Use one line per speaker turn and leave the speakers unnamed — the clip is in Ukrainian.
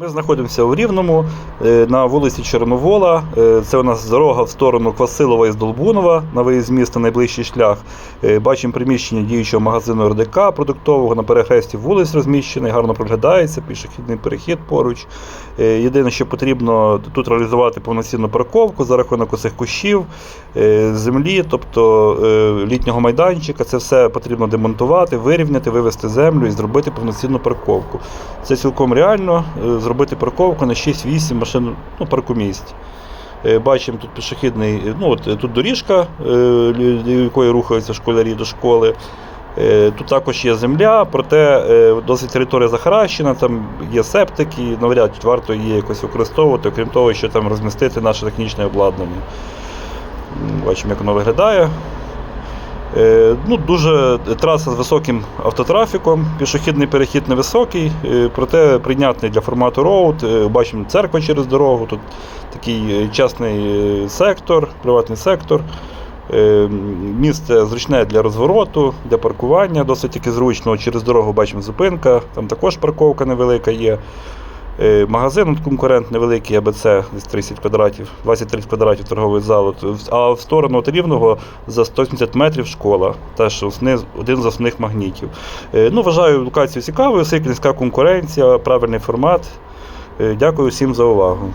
Ми знаходимося у Рівному е, на вулиці Чорновола. Е, Це у нас дорога в сторону Квасилова і Здолбунова на виїзд міста найближчий шлях. Е, Бачимо приміщення діючого магазину РДК продуктового на перехресті вулиць розміщений, гарно проглядається, пішохідний перехід поруч. Єдине, що потрібно тут реалізувати повноцінну парковку за рахунок усіх кущів, землі, тобто літнього майданчика. Це все потрібно демонтувати, вирівняти, вивести землю і зробити повноцінну парковку. Це цілком реально зробити парковку на 6-8 машин ну, паркомісць. Е, Бачимо тут пішохідний, е, ну от е, тут доріжка, якої рухаються школярі до школи. Тут також є земля, проте досить територія захаращена, там є септики, навряд чи варто її якось використовувати, окрім того, що там розмістити наше технічне обладнання. Бачимо, як воно виглядає. Е, Ну, дуже траса з високим автотрафіком, пішохідний перехід невисокий, е, проте прийнятний для формату роуд. Е, Бачимо церква через дорогу, тут такий частний сектор, приватний сектор. Місце зручне для розвороту, для паркування, досить таки зручно. Через дорогу бачимо зупинка, там також парковка невелика є. Е, Магазин конкурент невеликий АБЦ, десь 30 квадратів, 20-30 квадратів торговий зал. А в сторону от Рівного за 170 метрів школа, теж один з основних магнітів. Е, Ну, вважаю локацію цікавою, низька конкуренція, правильний формат. Е, Дякую всім за увагу.